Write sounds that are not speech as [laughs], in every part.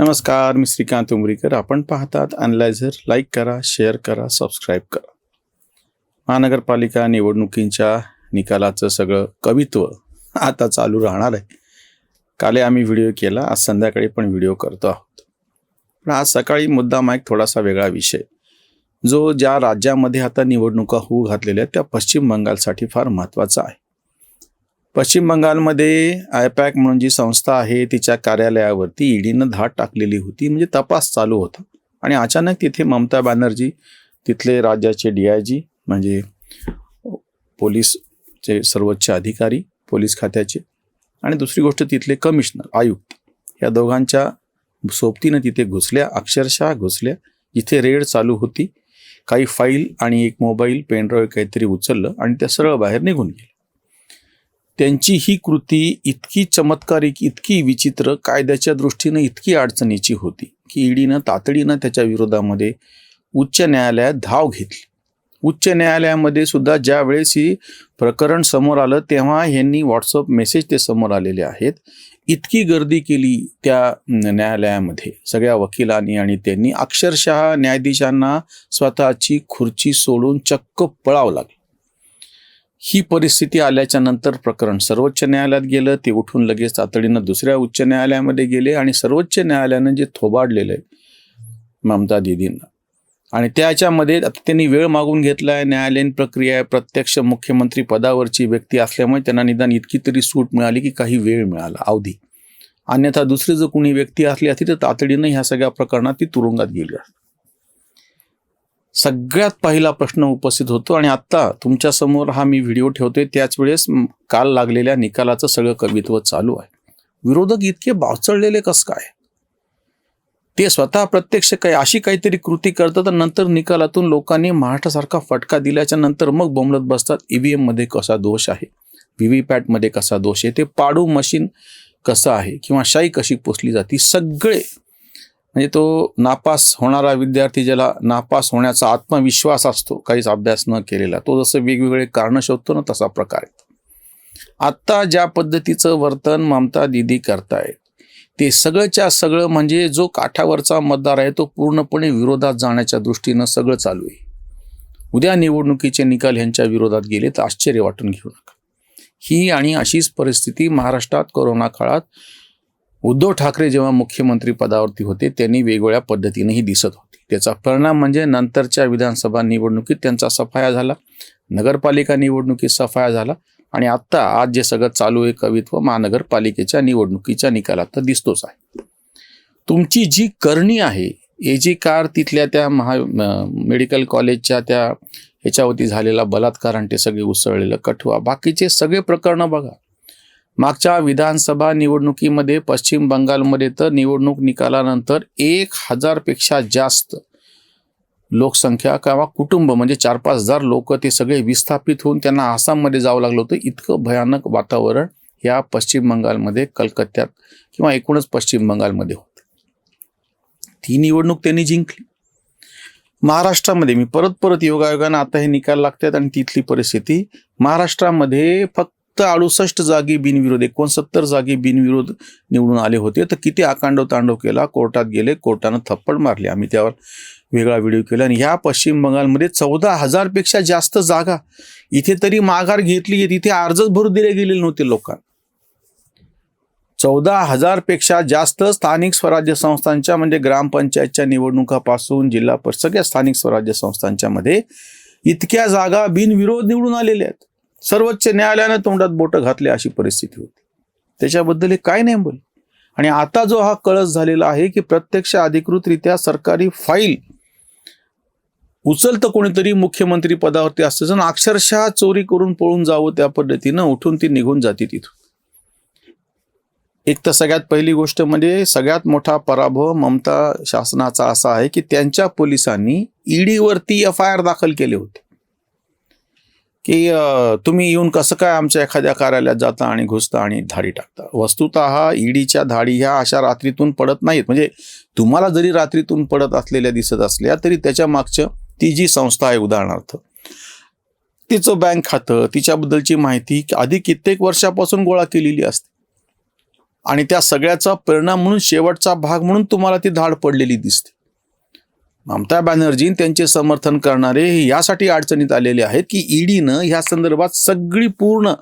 नमस्कार मी श्रीकांत उमरीकर. आपण पाहतात अनलायझर लाईक करा शेअर करा सबस्क्राईब करा. महानगरपालिका निवडणुकींच्या निकालाचं सगळं कवित्व आता चालू राहणार आहे. काले आम्ही व्हिडिओ केला आज संध्याकाळी पण व्हिडिओ करतो आहोत. पण आज सकाळी मुद्दाम एक थोडासा वेगळा विषय. जो ज्या राज्यामध्ये आता निवडणुका होऊ घातलेल्या आहेत त्या पश्चिम बंगालसाठी फार महत्त्वाचा आहे. पश्चिम बंगालमध्ये आयपॅक म्हणून जी संस्था आहे तिच्या कार्यालयावरती ईडीनं धाड टाकलेली होती. म्हणजे तपास चालू होता. आणि अचानक तिथे ममता बॅनर्जी तिथले राज्याचे डी आय जी म्हणजे पोलीसचे सर्वोच्च अधिकारी पोलीस खात्याचे आणि दुसरी गोष्ट तिथले कमिशनर आयुक्त. या दोघांच्या सोबतीनं तिथे घुसल्या अक्षरशः घुसल्या. जिथे रेड चालू होती. काही फाईल आणि एक मोबाईल पेनड्राईव्ह काहीतरी उचललं आणि त्या सरळ बाहेर निघून गेलं त्यांची ही कृती इतकी चमत्कारिक इतकी विचित्र कायद्याच्या दृष्टीनं इतकी अडचणीची होती की ईडीनं तातडीनं त्याच्या विरोधामध्ये उच्च न्यायालयात धाव घेतली. उच्च न्यायालयामध्ये सुद्धा ज्यावेळेस ही प्रकरण समोर आलं तेव्हा यांनी व्हॉट्सअप मेसेज ते समोर आलेले आहेत. इतकी गर्दी केली त्या न्यायालयामध्ये. सगळ्या वकिलांनी आणि त्यांनी अक्षरशः न्यायाधीशांना स्वतःची खुर्ची सोडून चक्क पळावं लागलं. ही परिस्थिती आल्याच्यानंतर प्रकरण सर्वोच्च न्यायालयात गेलं ते उठून लगेच तातडीनं दुसऱ्या उच्च न्यायालयामध्ये गेले आणि सर्वोच्च न्यायालयानं जे थोबाडलेलं आहे ममता दिदींना. आणि त्याच्यामध्ये आता त्यांनी वेळ मागून घेतला आहे न्यायालयीन प्रक्रिया आहे प्रत्यक्ष मुख्यमंत्री पदावरची व्यक्ती असल्यामुळे त्यांना निदान इतकी तरी सूट मिळाली की काही वेळ मिळाला अवधी. अन्यथा दुसरी जर कोणी व्यक्ती असली असती तर तातडीनं ह्या सगळ्या प्रकरणात ती तुरुंगात गेली असते. सगळ्यात पहिला प्रश्न उपस्थित होतो आणि आत्ता तुमच्यासमोर हा मी व्हिडिओ ठेवतोय त्याच वेळेस काल लागलेल्या निकालाचं सगळं कवित्व चालू आहे. विरोधक इतके बावचळलेले कस काय? ते स्वतः प्रत्यक्ष काही अशी काहीतरी कृती करतात नंतर निकालातून लोकांनी महाराष्ट्रासारखा फटका दिल्याच्या नंतर मग बोंबलत बसतात ईव्हीएममध्ये कसा दोष आहे? व्हीव्हीपॅटमध्ये कसा दोष आहे? ते पाडू मशीन कसं आहे? किंवा शाई कशी पोचली जाते? सगळे म्हणजे तो नापास होणारा विद्यार्थी ज्याला नापास होण्याचा आत्मविश्वास असतो काहीच अभ्यास न केलेला तो जसं वेगवेगळे कारणं शोधतो ना तसा प्रकार आहे. आत्ता ज्या पद्धतीचं वर्तन ममता दिदी करतायत ते सगळंच्या सगळं म्हणजे जो काठावरचा मतदार आहे तो पूर्णपणे विरोधात जाण्याच्या दृष्टीनं सगळं चालू आहे. उद्या निवडणुकीचे निकाल ह्यांच्या विरोधात गेले तर आश्चर्य वाटून घेऊ नका. ही आणि अशीच परिस्थिती महाराष्ट्रात कोरोना काळात उद्धव ठाकरे जेव्हा मुख्यमंत्री पदावरती होते त्यांनी वेगवेगळ्या पद्धतीनेही दिसत होती. त्याचा परिणाम म्हणजे नंतरच्या विधानसभा निवडणुकीत त्यांचा सफाया झाला नगरपालिका निवडणुकीत सफाया झाला आणि आत्ता आज जे सगळं चालू आहे कवित्व महानगरपालिकेच्या निवडणुकीच्या निकालात तर दिसतोच आहे. तुमची जी करणी आहे ए जी कार तिथल्या त्या महा मेडिकल कॉलेजच्या त्या ह्याच्यावरती झालेला बलात्कार आणि ते सगळे उसळलेलं कठवा बाकीचे सगळे प्रकरणं बघा. मागच्या विधानसभा निवडणुकीमध्ये पश्चिम बंगालमध्ये तर निवडणूक निकालानंतर एक हजारपेक्षा जास्त लोकसंख्या किंवा कुटुंब म्हणजे चार पाच हजार लोक ते सगळे विस्थापित होऊन त्यांना आसाममध्ये जावं लागलं होतं. इतकं भयानक वातावरण या पश्चिम बंगालमध्ये कलकत्त्यात किंवा एकूणच पश्चिम बंगालमध्ये होतं. ती निवडणूक त्यांनी जिंकली. महाराष्ट्रामध्ये मी परत परत योगायोगानं आता हे निकाल लागतात आणि तिथली परिस्थिती महाराष्ट्रामध्ये फक्त अडुसष्ट जागी बिनविरोध एकोणसत्तर जागी बिनविरोध निवडून आले होते. तर किती आकांडव तांडव केला? कोर्टात गेले कोर्टानं थप्पड मारली. आम्ही त्यावर वेगळा व्हिडिओ केला. आणि ह्या पश्चिम बंगालमध्ये चौदा हजारपेक्षा जास्त जागा इथे तरी माघार घेतली तिथे अर्जच भरू दिले गेलेले नव्हते लोकांना. चौदा हजारपेक्षा जास्त स्थानिक स्वराज्य संस्थांच्या म्हणजे ग्रामपंचायतच्या निवडणुकापासून जिल्हा परिषद सगळ्या स्थानिक स्वराज्य संस्थांच्या मध्ये इतक्या जागा बिनविरोध निवडून आलेल्या आहेत. सर्वोच्च न्यायालयानं तोंडात बोटं घातले अशी परिस्थिती होती. त्याच्याबद्दल हे काय नाही बोल आणि आता जो हा कळस झालेला आहे की प्रत्यक्ष अधिकृतरित्या सरकारी फाईल उचलतं कोणीतरी मुख्यमंत्री पदावरती असतं अक्षरशः चोरी करून पळून जावं त्या पद्धतीनं उठून ती निघून जाते तिथून. एक तर सगळ्यात पहिली गोष्ट म्हणजे सगळ्यात मोठा पराभव ममता शासनाचा असा आहे की त्यांच्या पोलिसांनी ईडीवरती एफ आय आर दाखल केले होते. की तुम्ही येऊन कसं काय आमच्या एखाद्या कार्यालयात जाता आणि घुसता आणि धाडी टाकता? वस्तुत ईडीच्या धाडी ह्या अशा रात्रीतून पडत नाहीत. म्हणजे तुम्हाला जरी रात्रीतून पडत असलेल्या दिसत असल्या तरी त्याच्या मागचं ती जी संस्था आहे उदाहरणार्थ तिचं बँक खातं तिच्याबद्दलची माहिती आधी कित्येक वर्षापासून गोळा केलेली असते. आणि त्या सगळ्याचा परिणाम म्हणून शेवटचा भाग म्हणून तुम्हाला ती धाड पडलेली दिसते. ममता बॅनर्जी त्यांचे समर्थन करणारे हे यासाठी अडचणीत आलेले आहेत की ईडीनं ह्या संदर्भात सगळी पूर्ण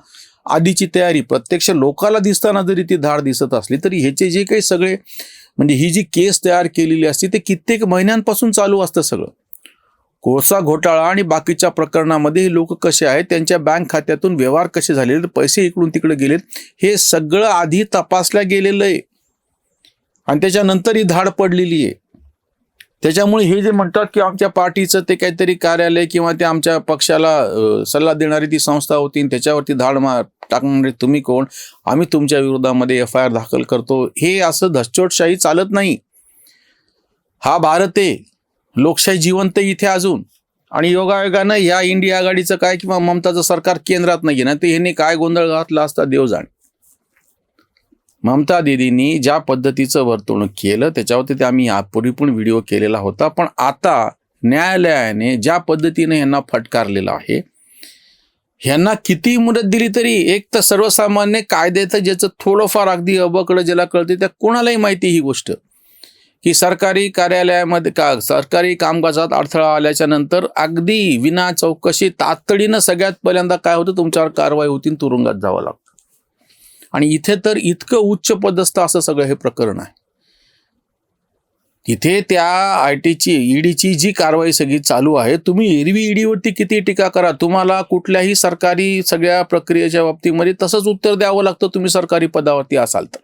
आधीची तयारी प्रत्यक्ष लोकाला दिसताना जरी ती धाड दिसत असली तरी ह्याचे जे काही सगळे म्हणजे ही जी केस तयार केलेली असते ते कित्येक महिन्यांपासून चालू असतं सगळं. कोळसा घोटाळा आणि बाकीच्या प्रकरणामध्ये हे लोक कसे आहेत त्यांच्या बँक खात्यातून व्यवहार कसे झालेले पैसे इकडून तिकडे गेलेत हे सगळं आधी तपासल्या गेलेलं आहे. आणि त्याच्यानंतर ही धाड पडलेली आहे. त्याच्यामुळे हे जे म्हणतात की आमच्या पार्टीचं ते काहीतरी कार्यालय किंवा ते आमच्या पक्षाला सल्ला देणारी ती संस्था होती आणि त्याच्यावरती धाड मार टाकणारे तुम्ही कोण? आम्ही तुमच्या विरोधामध्ये एफ आय आर दाखल करतो. हे असं धसचोटशाही चालत नाही. हा भारत आहे. लोकशाही जिवंत इथे अजून. आणि योगायोगानं या इंडिया आघाडीचं काय किंवा ममताचं सरकार केंद्रात नाही ना ते ह्यांनी काय गोंधळ घातला असता देव जाणे ममता दिदींनी ज्या पद्धतीचं वर्तवणूक केलं त्याच्यावरती ते आम्ही यापूर्वी पण व्हिडिओ केलेला होता. पण आता न्यायालयाने ज्या पद्धतीने ह्यांना फटकारलेलं आहे ह्यांना किती मुदत दिली तरी एक तर सर्वसामान्य कायद्याचं ज्याचं थोडंफार अगदी अबकडं ज्याला कळते त्या कोणालाही माहिती ही गोष्ट. की सरकारी कार्यालयामध्ये का सरकारी कामकाजात अडथळा आल्याच्यानंतर अगदी विना चौकशी तातडीनं सगळ्यात पहिल्यांदा काय होतं? तुमच्यावर कारवाई होती तुरुंगात जावं लागतं. आणि इथे तर इतकं उच्च पदस्थ असं सगळं हे प्रकरण आहे. इथे त्या आय टीची ईडीची जी कारवाई सगळी चालू आहे तुम्ही एरवी ईडीवरती किती टीका करा? तुम्हाला कुठल्याही सरकारी सगळ्या प्रक्रियेच्या बाबतीमध्ये तसंच उत्तर द्यावं लागतं तुम्ही सरकारी पदावरती असाल तर.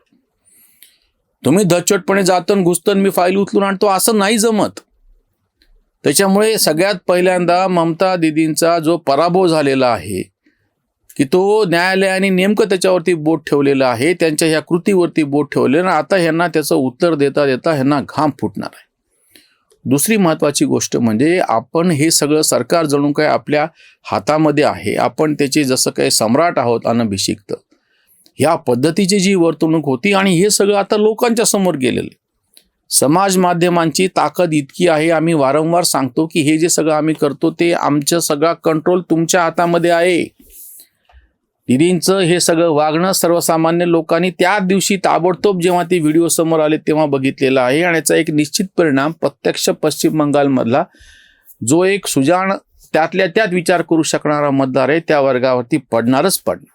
तुम्ही धचटपणे जातन घुसतन मी फाईल उचलून आणतो असं नाही जमत. त्याच्यामुळे सगळ्यात पहिल्यांदा ममता दिदींचा जो पराभव झालेला आहे की तो न्यायालयाने नेमकं त्याच्यावरती बोट ठेवलेलं आहे त्यांच्या ह्या कृतीवरती बोट ठेवलेलं आणि आता ह्यांना त्याचं उत्तर देता देता ह्यांना घाम फुटणार आहे दुसरी महत्त्वाची गोष्ट म्हणजे आपण हे सगळं सरकार जणू काय आपल्या हातामध्ये आहे आपण त्याचे जसं काही सम्राट आहोत अनभिषिक्त ह्या पद्धतीची जी वर्तणूक होती आणि हे सगळं आता लोकांच्या समोर गेलेलं आहे. समाज माध्यमांची ताकद इतकी आहे आम्ही वारंवार सांगतो की हे जे सगळं आम्ही करतो ते आमचं सगळा कंट्रोल तुमच्या हातामध्ये आहे दिदींचं हे सगळं वागणं सर्वसामान्य लोकांनी त्या दिवशी ताबडतोब जेव्हा ते व्हिडिओ समोर आले तेव्हा बघितलेलं आहे आणि याचा एक निश्चित परिणाम प्रत्यक्ष पश्चिम बंगालमधला जो एक सुजाण त्यातल्या त्यात विचार करू शकणारा मतदार आहे त्या वर्गावरती पडणारच पडणार.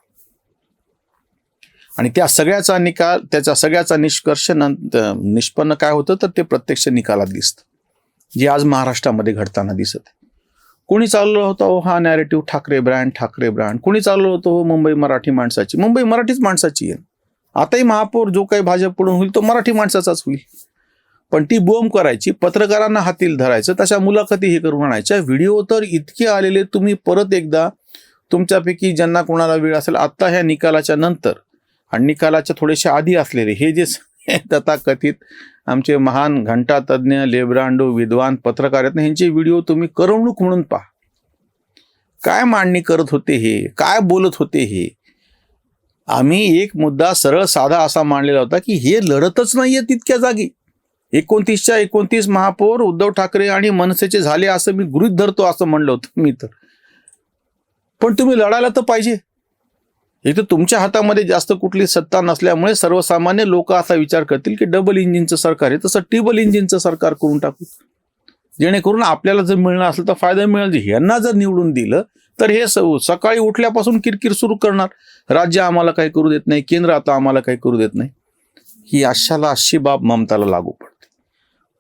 आणि त्या सगळ्याचा निकाल त्याचा सगळ्याचा निष्कर्ष नंतर निष्पन्न काय होतं तर ते प्रत्यक्ष निकालात दिसतं. जे आज महाराष्ट्रामध्ये घडताना दिसत आहे. कोणी चाललो होतो हो हा narrative Thackeray brand Thackeray brand कोणी चाललो होतो हो मुंबई मराठी माणसाची. मुंबई मराठीच माणसाची आहे. आताही महापौर जो काही भाजपकडून होईल तो मराठी माणसाचाच होईल. पण ती बोंब करायची पत्रकारांना हातील धरायचं तशा मुलाखती हे करून आणायच्या. व्हिडिओ तर इतके आलेले तुम्ही परत एकदा तुमच्यापैकी ज्यांना कोणाला वेळ असेल आत्ता ह्या निकालाच्या नंतर. आणि निकालाच्या थोडेसे आधी असलेले हे जे [laughs] तथाकथित आमचे महान घंटातज्ञ लेब्रांडो विद्वान पत्रकार आहेत ना ह्यांचे व्हिडिओ तुम्ही करमणूक म्हणून पहा. काय मांडणी करत होते हे? काय बोलत होते हे? आम्ही एक मुद्दा सरळ साधा असा मांडलेला होता की हे लढतच नाहीये तितक्या जागी. एकोणतीसच्या एकोणतीस महापौर उद्धव ठाकरे आणि मनसेचे झाले असं मी गृहित धरतो असं म्हणलं होतं मी तर. पण तुम्ही लढायला तर पाहिजे. एक तर तुमच्या हातामध्ये जास्त कुठली सत्ता नसल्यामुळे सर्वसामान्य लोक असा विचार करतील की डबल इंजिनचं सरकार आहे तसं ट्रिबल इंजिनचं सरकार करून टाकू. जेणेकरून आपल्याला जर मिळणार असेल तर फायदा मिळेल. ह्यांना जर निवडून दिलं तर हे स- सकाळी उठल्यापासून किरकिर सुरू करणार. राज्य आम्हाला काही करू देत नाही केंद्र आता आम्हाला काही करू देत नाही. ही अशाला अशी बाब ममताला लागू पडते.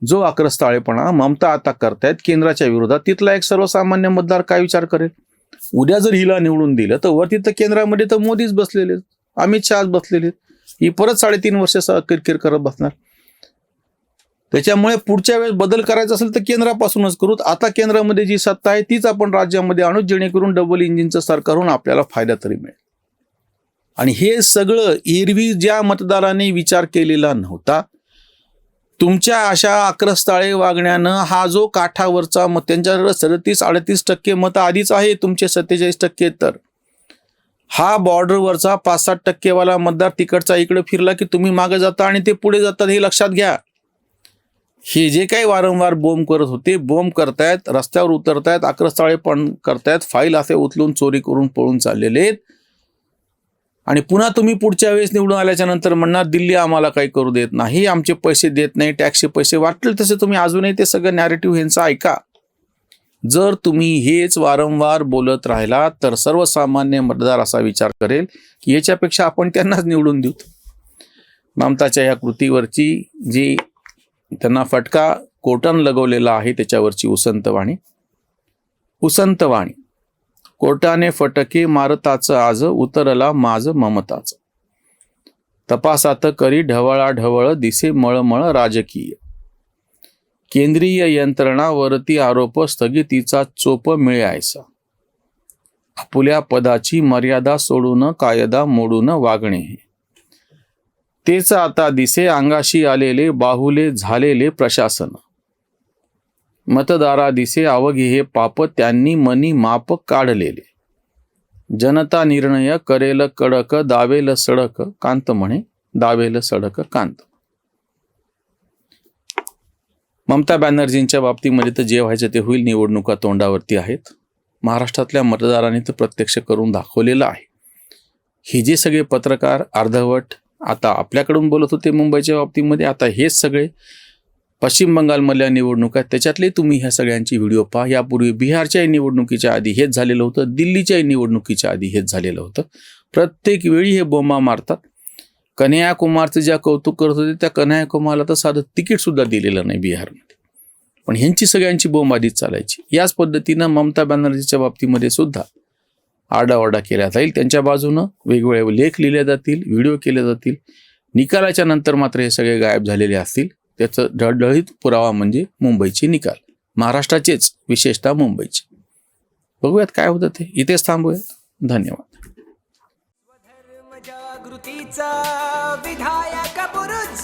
जो आक्रस्ताळेपणा ममता आता करतायत केंद्राच्या विरोधात तिथला एक सर्वसामान्य मतदार काय विचार करेल? उद्या जर हिला निवडून दिलं तर वरती तर केंद्रामध्ये तर मोदीच बसलेले अमित शहाच बसलेले ही परत साडेतीन वर्ष किरकिर करत बसणार. त्याच्यामुळे पुढच्या वेळेस बदल करायचा असेल तर केंद्रापासूनच करू. आता केंद्रामध्ये जी सत्ता आहे तीच आपण राज्यामध्ये आणू जेणेकरून डबल इंजिनचं सरकार होऊन आपल्याला फायदा तरी मिळेल. आणि हे सगळं एरवी ज्या मतदाराने विचार केलेला नव्हता तुमच्या अशा आक्रस्ताळे वागण्यानं हा जो काठावरचा मत त्यांच्याकडे सदतीस अडतीस टक्के मतं आधीच आहे तुमचे सत्तेचाळीस टक्के तर? हा बॉर्डरवरचा पाच सात टक्केवाला मतदार तिकडचा इकडे फिरला की तुम्ही मागे जाता आणि ते पुढे जातात हे लक्षात घ्या. हे जे काही वारंवार बोंब करत होते बोंब करतायत रस्त्यावर उतरतायत आक्रस्ताळे पण करतायत फाईल असे उचलून चोरी करून पळून चाललेले आहेत. आणि पुन्हा तुम्ही पुढच्या वेळेस निवडून आल्याच्यानंतर म्हणणार दिल्ली आम्हाला काही करू देत नाही आमचे पैसे देत नाही टॅक्सचे पैसे वाटले तसे तुम्ही अजूनही ते सगळं नॅरेटिव्ह ह्यांचं ऐका. जर तुम्ही हेच वारंवार बोलत राहिला तर सर्वसामान्य मतदार असा विचार करेल की याच्यापेक्षा आपण त्यांनाच निवडून देऊ. ममताच्या या कृतीवरची जी त्यांना फटका कोटन लगवलेला आहे त्याच्यावरची उसंतवाणी उसंतवाणी कोर्टाने फटके मारताच आज उतरला माझ ममताचं. तपासात करी ढवळाढवळ दिसे मळमळ राजकीय. केंद्रीय यंत्रणावरती आरोप स्थगितीचा चोप मिळायचा. आपुल्या पदाची मर्यादा सोडून कायदा मोडून वागणे तेच आता दिसे अंगाशी आलेले बाहुले झालेले प्रशासन. मतदारा दिसे आवघे हे पाप त्यांनी मनी माप काढलेले. जनता निर्णय करेल कडक दावेल सडक कांत म्हणे दावेल सडक कांत. ममता बॅनर्जींच्या बाबतीमध्ये तर जे व्हायचं ते होईल निवडणुका तोंडावरती आहेत. महाराष्ट्रातल्या मतदारांनी तर प्रत्यक्ष करून दाखवलेलं आहे. हे जे सगळे पत्रकार अर्धवट आता आपल्याकडून बोलत होते मुंबईच्या बाबतीमध्ये आता हेच सगळे पश्चिम बंगालमधल्या निवडणुका त्याच्यातले तुम्ही ह्या सगळ्यांची व्हिडिओ पहा. यापूर्वी बिहारच्याही निवडणुकीच्या आधी हेच झालेलं होतं दिल्लीच्याही निवडणुकीच्या आधी हेच झालेलं होतं. प्रत्येक वेळी हे बोंबा मारतात. कन्हैया कुमारचं ज्या कौतुक करत होते त्या कन्याकुमारला तर साधं तिकीटसुद्धा दिलेलं नाही बिहारमध्ये. पण ह्यांची सगळ्यांची बोंबाधीच चालायची. याच पद्धतीनं ममता बॅनर्जीच्या बाबतीमध्ये सुद्धा आरडाओरडा केला जाईल. त्यांच्या बाजूनं वेगवेगळे लेख लिहिले जातील व्हिडिओ केले जातील. निकालाच्या नंतर मात्र हे सगळे गायब झालेले असतील. त्याचं ढळढळीत पुरावा म्हणजे मुंबईचे निकाल. महाराष्ट्राचेच विशेषतः मुंबईचे. बघूयात काय होतं ते. इथेच थांबूयात. धन्यवाद. जागृतीचा विधायक बुरुज